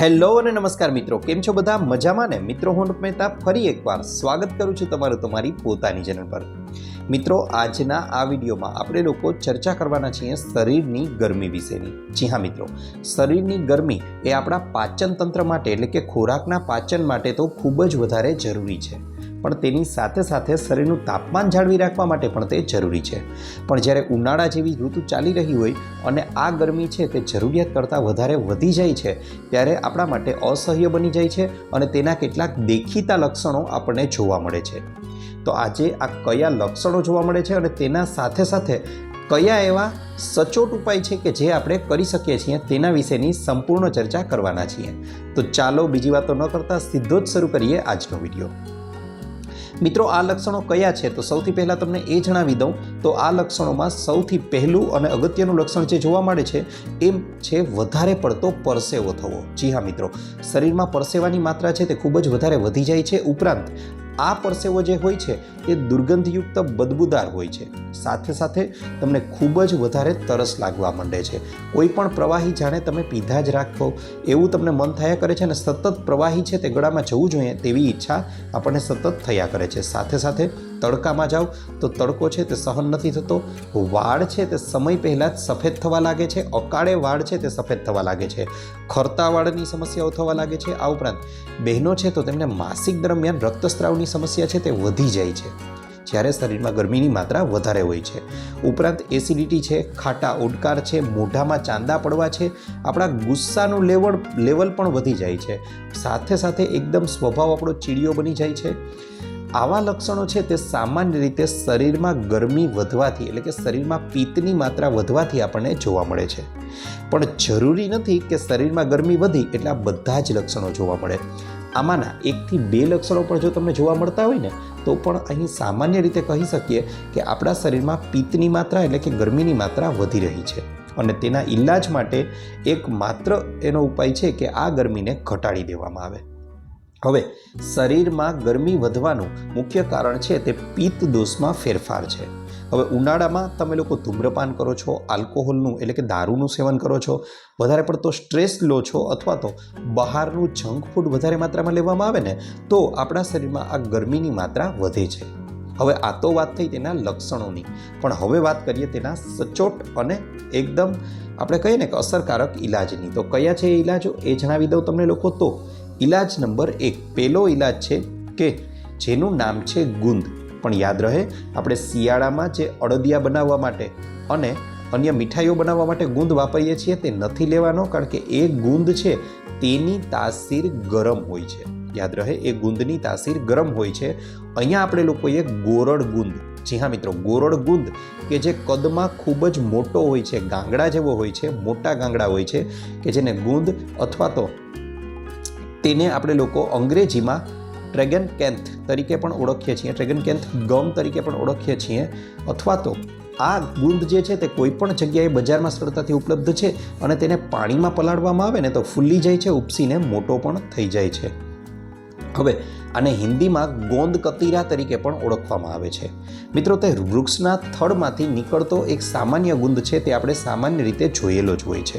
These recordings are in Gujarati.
હેલો અને નમસ્કાર મિત્રો, કેમ છો બધા? મજામાં ને? મિત્રો, હું મહેતા ફરી એકવાર સ્વાગત કરું છું તમારું તમારી પોતાની ચેનલ પર. મિત્રો, આજના આ વિડીયોમાં આપણે લોકો ચર્ચા કરવાના છીએ શરીરની ગરમી વિશેની. જી હા મિત્રો, શરીરની ગરમી એ આપણા પાચન તંત્ર માટે એટલે કે ખોરાકના પાચન માટે તો ખૂબ જ વધારે જરૂરી છે. પણ તેની સાથે સાથે શરીરનું તાપમાન જાળવી રાખવા માટે પણ તે જરૂરી છે. પણ જ્યારે ઉનાળા જેવી ઋતુ ચાલી રહી હોય અને આ ગરમી છે તે જરૂરિયાત કરતાં વધારે વધી જાય છે, ત્યારે આપણા માટે અસહ્ય બની જાય છે અને તેના કેટલાક દેખીતા લક્ષણો આપણને જોવા મળે છે. તો આજે આ કયા લક્ષણો જોવા મળે છે અને તેના સાથે સાથે કયા એવા સચોટ ઉપાય છે કે જે આપણે કરી શકીએ છીએ તેના વિશેની સંપૂર્ણ ચર્ચા કરવાના છીએ. તો ચાલો બીજી વાતો ન કરતાં સીધો જ શરૂ કરીએ આજનો વીડિયો. મિત્રો, આ લક્ષણો કયા છે? તો સૌથી પહેલાં તમને એ જણાવી દઉં. તો આ લક્ષણોમાં સૌથી પહેલું અને અગત્યનું લક્ષણ જે જોવા મળે છે એ છે વધારે પડતો પરસેવો થવો. જી હા, મિત્રો. શરીરમાં પરસેવાની માત્રા છે તે ખૂબ જ વધારે વધી જાય છે. ઉપરાંત આ પરસેવો જે હોય છે, એ દુર્ગંધયુક્ત બદબૂદાર હોય છે. સાથે સાથે તમને ખૂબ જ વધારે તરસ લાગવા માંડે છે. કોઈ પણ પ્રવાહી જાણે તમે પીધા જ રાખો, એવું તમને મન થયા કરે છે અને સતત પ્રવાહી છે તે ગળામાં જવું જોઈએ તેવી ઈચ્છા આપણને સતત થયા કરે છે. સાથે સાથે તડકામાં જાઓ, તો તડકો છે તે સહન નથી થતો. વાળ છે તે સમય પહેલાં જ સફેદ થવા લાગે છે. અકાળે વાળ છે તે સફેદ થવા લાગે છે. ખરતા વાળની સમસ્યાઓ થવા લાગે છે. આ ઉપરાંત બહેનો છે તો તેમને માસિક દરમિયાન રક્તસ્રાવની સમસ્યા છે તે વધી જાય છે. જ્યારે શરીરમાં ગરમીની માત્રા વધારે હોય છે. ઉપરાંત એસિડિટી છે, ખાટા ઓડકાર છે, મોઢામાં ચાંદા પડવા છે. આપણા ગુસ્સાનું લેવલ લેવલ પણ વધી જાય છે. સાથે સાથે એકદમ સ્વભાવ આપણો ચીડિયો બની જાય છે. આવા લક્ષણો છે તે સામાન્ય રીતે શરીરમાં ગરમી વધવાથી એટલે કે શરીરમાં પિત્તની માત્રા વધવાથી આપણને જોવા મળે છે. પણ જરૂરી નથી કે શરીરમાં ગરમી વધી એટલે આ બધા જ લક્ષણો જોવા મળે. આમાંના એકથી બે લક્ષણો પણ જો તમને જોવા મળતા હોય ને, તો પણ અહીં સામાન્ય રીતે કહી શકીએ કે આપણા શરીરમાં પિત્તની માત્રા એટલે કે ગરમીની માત્રા વધી રહી છે. અને તેના ઈલાજ માટે એક માત્ર એનો ઉપાય છે કે આ ગરમીને ઘટાડી દેવામાં આવે. હવે, શરીરમાં ગરમી વધવાનું મુખ્ય કારણ છે તે પિત્ત દોષમાં ફેરફાર છે. હવે, ઉનાળામાં તમે લોકો ધૂમ્રપાન કરો છો, આલ્કોહોલનું એટલે કે દારૂનું સેવન કરો છો, વધારે પડતો સ્ટ્રેસ લો છો અથવા તો બહારનું જંક ફૂડ વધારે માત્રામાં લેવામાં આવે ને, તો આપણા શરીરમાં આ ગરમીની માત્રા વધે છે. હવે, આ તો વાત થઈ તેના લક્ષણોની. પણ હવે વાત કરીએ તેના સચોટ અને એકદમ આપણે કહીએ ને કે અસરકારક ઈલાજની. તો કયા છે એ ઈલાજો? એ જણાવી દઉં તમને લોકો તો. ઈલાજ નંબર એક. પહેલો ઈલાજ છે કે જેનું નામ છે ગુંદ. પણ યાદ રહે, આપણે શિયાળામાં જે અડદિયા બનાવવા માટે અને અન્ય મીઠાઈઓ બનાવવા માટે ગુંદ વાપરીએ છીએ તે નથી લેવાનો, કારણ કે એ ગુંદ છે તેની તાસીર ગરમ હોય છે. યાદ રહે, એ ગુંદની તાસીર ગરમ હોય છે. અહીંયા આપણે લોકોએ ગોરડ ગુંદ. જી હા મિત્રો, ગોરડ ગુંદ કે જે કદમાં ખૂબ જ મોટો હોય છે, ગાંગડા જેવો હોય છે, મોટા ગાંગડા હોય છે, કે જેને ગુંદ અથવા તો તેને આપણે લોકો અંગ્રેજીમાં ડ્રેગન કેન્થ તરીકે પણ ઓળખીએ છીએ. ડ્રેગન કેન્થ ગમ તરીકે પણ ઓળખીએ છીએ. અથવા તો આ ગુંદ જે છે તે કોઈ પણ જગ્યાએ બજારમાં સરળતાથી ઉપલબ્ધ છે અને તેને પાણીમાં પલાળવામાં આવે ને તો ફૂલી જાય છે, ઉપસીને મોટો પણ થઈ જાય છે. હવે આને હિન્દીમાં ગોંદ કતીરા તરીકે પણ ઓળખવામાં આવે છે. મિત્રો, તે વૃક્ષના થડમાંથી નીકળતો એક સામાન્ય ગુંદ છે તે આપણે સામાન્ય રીતે જોયેલો જ હોય છે.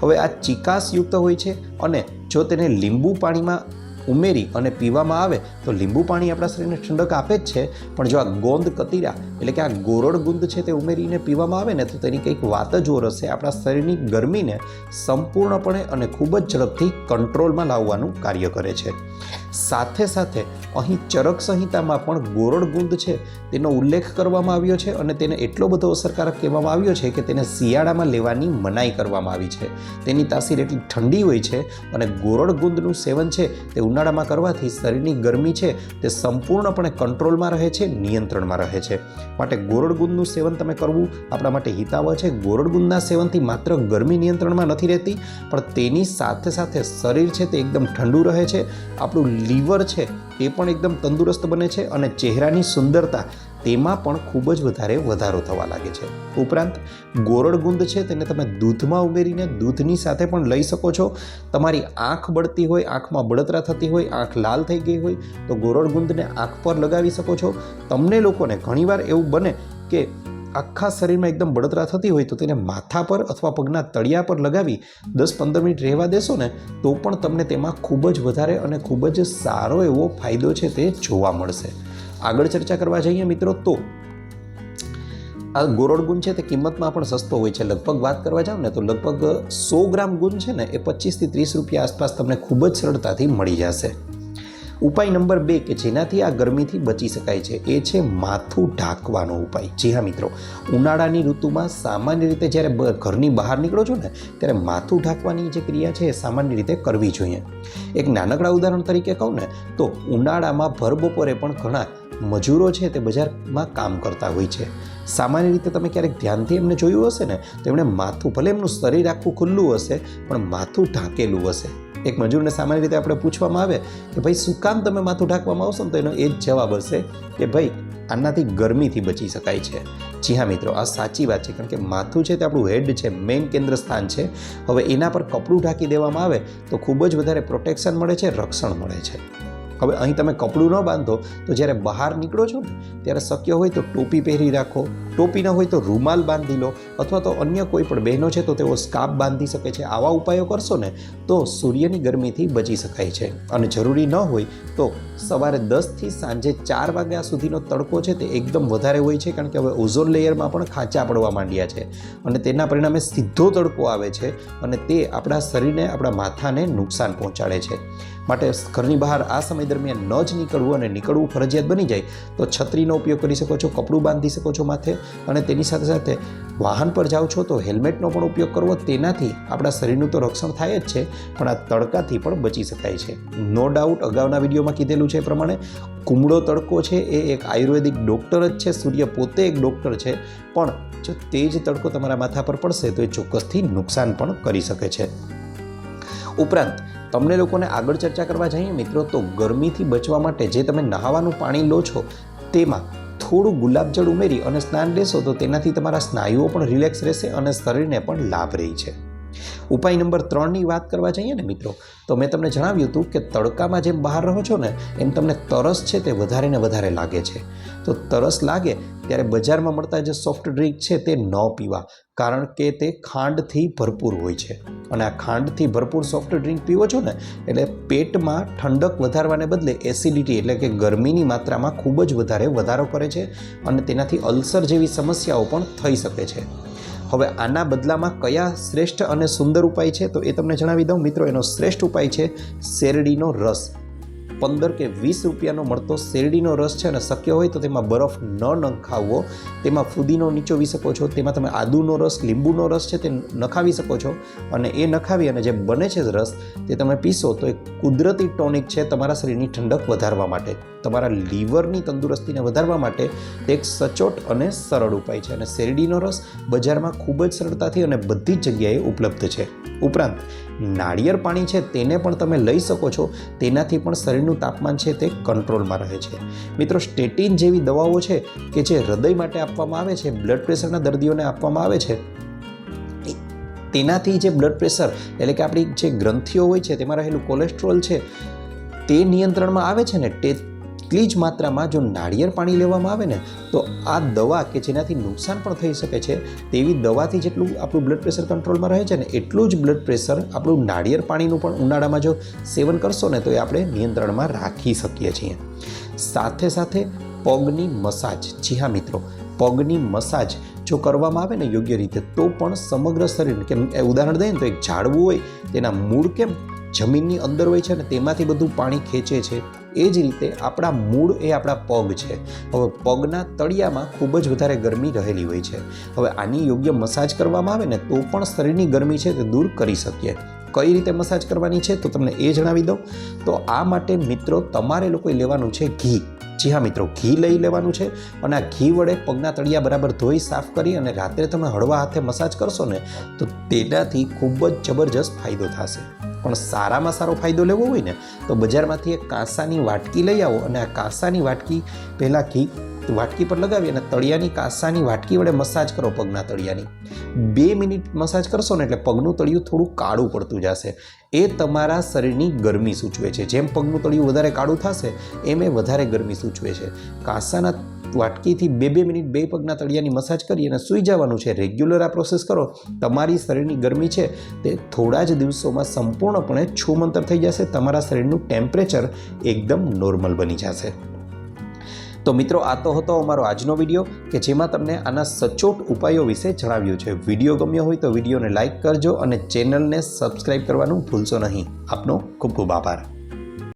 હવે આ ચિકાસયુક્ત હોય છે અને જો તેને લીંબુ પાણીમાં ઉમેરી અને પીવામાં આવે, તો લીંબુ પાણી આપણા શરીરને ઠંડક આપે જ છે. પણ જો આ ગોંદ કતીરા એટલે કે આ ગોરડ ગુંદ છે તે ઉમેરીને પીવામાં આવે ને તો તેની કંઈક વાત જ ઓર હશે. આપણા શરીરની ગરમીને સંપૂર્ણપણે અને ખૂબ જ ઝડપથી કંટ્રોલમાં લાવવાનું કાર્ય કરે છે. સાથે સાથે અહીં ચરક સંહિતામાં પણ ગોરડ ગુંદ છે તેનો ઉલ્લેખ કરવામાં આવ્યો છે અને તેને એટલો બધો અસરકારક કહેવામાં આવ્યો છે કે તેને શિયાળામાં લેવાની મનાઈ કરવામાં આવી છે. તેની તાસીર એટલી ઠંડી હોય છે અને ગોરડ ગુંદનું સેવન છે તે ઉનાળામાં કરવાથી શરીરની ગરમી છે તે સંપૂર્ણપણે કંટ્રોલમાં રહે છે, નિયંત્રણમાં રહે છે. માટે ગોરડગુંદનું સેવન તમે કરવું આપણા માટે હિતાવહ છે. ગોરડગુંદના સેવનથી માત્ર ગરમી નિયંત્રણમાં નથી રહેતી, પણ તેની સાથે સાથે શરીર છે તે એકદમ ઠંડુ રહે છે. આપણું લીવર છે તે પણ એકદમ તંદુરસ્ત બને છે અને ચહેરાની સુંદરતા તેમાં પણ ખૂબ જ વધારે વધારો થવા લાગે છે. ઉપરાંત, ગોરડ ગુંદ છે તેને તમે દૂધમાં ઉમેરીને દૂધની સાથે પણ લઈ શકો છો. તમારી આંખ બળતી હોય, આંખમાં બળતરા થતી હોય, આંખ લાલ થઈ ગઈ હોય, તો ગોરડ ગુંદને આંખ પર લગાવી શકો છો. તમને લોકોને ઘણીવાર એવું બને કે આખા શરીરમાં એકદમ બળતરા થતી હોય તો તેને માથા પર અથવા પગના તળિયા પર લગાવી દસ પંદર મિનિટ રહેવા દેશો ને, તો પણ તમને તેમાં ખૂબ જ વધારે અને ખૂબ જ સારો એવો ફાયદો છે તે જોવા મળશે. આગળ ચર્ચા કરવા જઈએ મિત્રો તો આ ગોરોડ ગુણ છે તે કિંમતમાં પણ સસ્તો હોય છે. લગભગ વાત કરવા જાવ ને તો લગભગ સો ગ્રામ ગુણ છે ને એ પચીસથી ત્રીસ રૂપિયા આસપાસ તમને ખૂબ જ સરળતાથી મળી જશે. ઉપાય નંબર બે કે જેનાથી આ ગરમીથી બચી શકાય છે એ છે માથું ઢાંકવાનો ઉપાય. જી હા મિત્રો, ઉનાળાની ઋતુમાં સામાન્ય રીતે જ્યારે ઘરની બહાર નીકળો છો ને ત્યારે માથું ઢાંકવાની જે ક્રિયા છે એ સામાન્ય રીતે કરવી જોઈએ. એક નાનકડા ઉદાહરણ તરીકે કહું ને તો ઉનાળામાં ભરબપોરે પણ ઘણા મજૂરો છે તે બજારમાં કામ કરતા હોય છે. સામાન્ય રીતે તમે ક્યારેક ધ્યાનથી એમને જોયું હશે ને, તો એમણે માથું ભલે એમનું શરીર આખું ખુલ્લું હશે, પણ માથું ઢાંકેલું હશે. એક મજૂરને સામાન્ય રીતે આપણે પૂછવામાં આવે કે ભાઈ, શું કામ તમે માથું ઢાંકવામાં આવશો? ને તો એનો એ જ જવાબ હશે કે, ભાઈ, આનાથી ગરમીથી બચી શકાય છે. જી હા મિત્રો, આ સાચી વાત છે, કારણ કે માથું છે તે આપણું હેડ છે, મેઇન કેન્દ્ર સ્થાન છે. હવે એના પર કપડું ઢાંકી દેવામાં આવે તો ખૂબ જ વધારે પ્રોટેક્શન મળે છે, રક્ષણ મળે છે. હવે અહીં તમે કપડું ન બાંધો તો જ્યારે બહાર નીકળો છો ને, ત્યારે શક્ય હોય તો ટોપી પહેરી રાખો ટોપી ન હોય તો રૂમાલ બાંધી લો અથવા તો અન્ય કોઈ પણ બહેનો છે તો તેઓ સ્કાર્ફ બાંધી શકે છે. આવા ઉપાયો કરશો ને તો સૂર્યની ગરમીથી બચી શકાય છે. અને જરૂરી ન હોય તો સવારે દસથી સાંજે ચાર વાગ્યા સુધીનો તડકો છે તે એકદમ વધારે હોય છે કારણ કે હવે ઓઝોન લેયરમાં પણ ખાંચા પડવા માંડ્યા છે. અને તેના પરિણામે સીધો તડકો આવે છે અને તે આપણા શરીરને, આપણા માથાને નુકસાન પહોંચાડે છે. માટે ઘરની બહાર આ સમય દરમિયાન ન જ નીકળવું અને નીકળવું ફરજિયાત બની જાય તો છત્રીનો ઉપયોગ કરી શકો છો, કપડું બાંધી શકો છો માથે અને તેની સાથે સાથે વાહન પર જાઓ છો તો હેલ્મેટનો પણ ઉપયોગ કરવો તેનાથી આપણા શરીરનું તો રક્ષણ થાય જ છે, પણ આ તડકાથી પણ બચી શકાય છે. નો ડાઉટ અગાઉના વિડીયોમાં કીધેલું છે એ પ્રમાણે કુમળો તડકો છે એ એક આયુર્વેદિક ડૉક્ટર જ છે, સૂર્ય પોતે એક ડૉક્ટર છે, પણ જો તે જ તડકો તમારા માથા પર પડશે તો એ ચોક્કસથી નુકસાન પણ કરી શકે છે. ઉપરાંત, તમને લોકોને આગળ ચર્ચા કરવા જઈએ મિત્રો, તો ગરમીથી બચવા માટે જે તમે નહાવાનું પાણી લો છો તેમાં થોડું ગુલાબજળ ઉમેરી અને સ્નાન લેશો તો તેનાથી તમારા સ્નાયુઓ પણ રિલેક્સ રહેશે અને શરીરને પણ લાભ રહે છે. ઉપાય નંબર ત્રણની વાત કરવા જઈએ ને મિત્રો, તો મેં તમને જણાવ્યું હતું કે તડકામાં જેમ બહાર રહો છો ને, એમ તમને તરસ છે તે વધારે ને વધારે લાગે છે. તો તરસ લાગે ત્યારે બજારમાં મળતા જે સોફ્ટ ડ્રિંક છે તે ન પીવા, કારણ કે તે ખાંડથી ભરપૂર હોય છે. અને આ ખાંડથી ભરપૂર સોફ્ટ ડ્રિંક પીવો છો ને, એટલે પેટમાં ઠંડક વધારવાને બદલે એસિડિટી એટલે કે ગરમીની માત્રામાં ખૂબ જ વધારે વધારો કરે છે અને તેનાથી અલ્સર જેવી સમસ્યાઓ પણ થઈ શકે છે. હવે આના બદલામાં કયા શ્રેષ્ઠ અને સુંદર ઉપાય છે તો એ તમને જણાવી દઉં. મિત્રો, એનો શ્રેષ્ઠ ઉપાય છે શેરડીનો રસ. પંદર કે વીસ રૂપિયાનો મળતો શેરડીનો રસ છે અને શક્ય હોય તો તેમાં બરફ ન નખાવવો તેમાં ફુદીનો નીચોવી શકો છો. તેમાં તમે આદુનો રસ, લીંબુનો રસ છે તે નખાવી શકો છો અને એ નખાવી અને જે બને છે રસ તે તમે પીશો તો એ કુદરતી ટોનિક છે તમારા શરીરની ઠંડક વધારવા માટે. તમારા લીવરની તંદુરસ્તીને વધારવા માટે તે એક સચોટ અને સરળ ઉપાય છે અને શેરડીનો રસ બજારમાં ખૂબ જ સરળતાથી અને બધી જ જગ્યાએ ઉપલબ્ધ છે. ઉપરાંત નાળિયેર પાણી છે તેને પણ તમે લઈ શકો છો. તેનાથી પણ શરીરનું તાપમાન છે તે કંટ્રોલમાં રહે છે. મિત્રો, સ્ટેટિન જેવી દવાઓ છે કે જે હૃદય માટે આપવામાં આવે છે, બ્લડ પ્રેશરના દર્દીઓને આપવામાં આવે છે, તેનાથી જે બ્લડ પ્રેશર એટલે કે આપણી જે ગ્રંથિઓ હોય છે, તેમાં રહેલું કોલેસ્ટ્રોલ છે, તે નિયંત્રણમાં આવે છે ને? તેટલી જ માત્રામાં જો નાળિયેર પાણી લેવામાં આવે ને, તો આ દવા કે જેનાથી નુકસાન પણ થઈ શકે છે, તેવી દવાથી જેટલું આપણું બ્લડ પ્રેશર કંટ્રોલમાં રહે છે ને, એટલું જ બ્લડ પ્રેશર આપણું નાળિયેર પાણીનું પણ ઉનાળામાં જો સેવન કરશો ને, તો એ આપણે નિયંત્રણમાં રાખી શકીએ છીએ. સાથે સાથે પગની મસાજ. જી હા મિત્રો, પગની મસાજ જો કરવામાં આવે ને યોગ્ય રીતે, તો પણ સમગ્ર શરીર કે એ ઉદાહરણ દઈએ ને, તો એક ઝાડવું હોય, તેના મૂળ કેમ જમીનની અંદર હોય છે ને, તેમાંથી બધું પાણી ખેંચે છે. એ જ રીતે આપણા મૂળ એ આપણા પગ છે. હવે પગના તળિયામાં ખૂબ જ વધારે ગરમી રહેલી હોય છે. હવે આની યોગ્ય મસાજ કરવામાં આવે ને તો પણ શરીરની ગરમી છે તે દૂર કરી શકીએ. કઈ રીતે મસાજ કરવાની છે તો તમને એ જણાવી દઉં. તો આ માટે મિત્રો તમારે લોકોએ લેવાનું છે ઘી. જી હા મિત્રો, ઘી લઈ લેવાનું છે અને આ ઘી વડે પગના તળિયા બરાબર ધોઈ, સાફ કરી અને રાત્રે તમે હળવા હાથે મસાજ કરશો ને તો તેનાથી ખૂબ જ જબરજસ્ત ફાયદો થશે. પણ સારામાં સારો ફાયદો લેવો હોય ને, તો બજારમાંથી એક કાંસાની વાટકી લઈ આવો અને આ કાંસાની વાટકી પહેલાં ઘી, વાટકી પર લગાવી અને તળિયાની કાસાની વાટકી વડે મસાજ કરો પગના તળિયાની. બે મિનિટ મસાજ કરશો ને એટલે પગનું તળિયું થોડું કાળું પડતું જશે. એ તમારા શરીરની ગરમી સૂચવે છે. જેમ પગનું તળિયું વધારે કાળું થશે, એમ એ વધારે ગરમી સૂચવે છે. કાસાના વાટકીથી બે બે મિનિટ બે પગના તળિયાની મસાજ કરી અને સૂઈ જવાનું છે. રેગ્યુલર આ પ્રોસેસ કરો. તમારી શરીરની ગરમી છે તે થોડા જ દિવસોમાં સંપૂર્ણપણે છૂમંતર થઈ જશે. તમારા શરીરનું ટેમ્પરેચર એકદમ નોર્મલ બની જશે. તો મિત્રો, આ તો હતો અમારો આજનો વીડિયો કે જેમાં તમને આના સચોટ ઉપાયો વિશે જણાવ્યું છે. વીડિયો ગમ્યો હોય તો વિડીયોને લાઇક કરજો અને ચેનલને સબસ્ક્રાઈબ કરવાનું ભૂલશો નહીં. આપનો ખૂબ ખૂબ આભાર.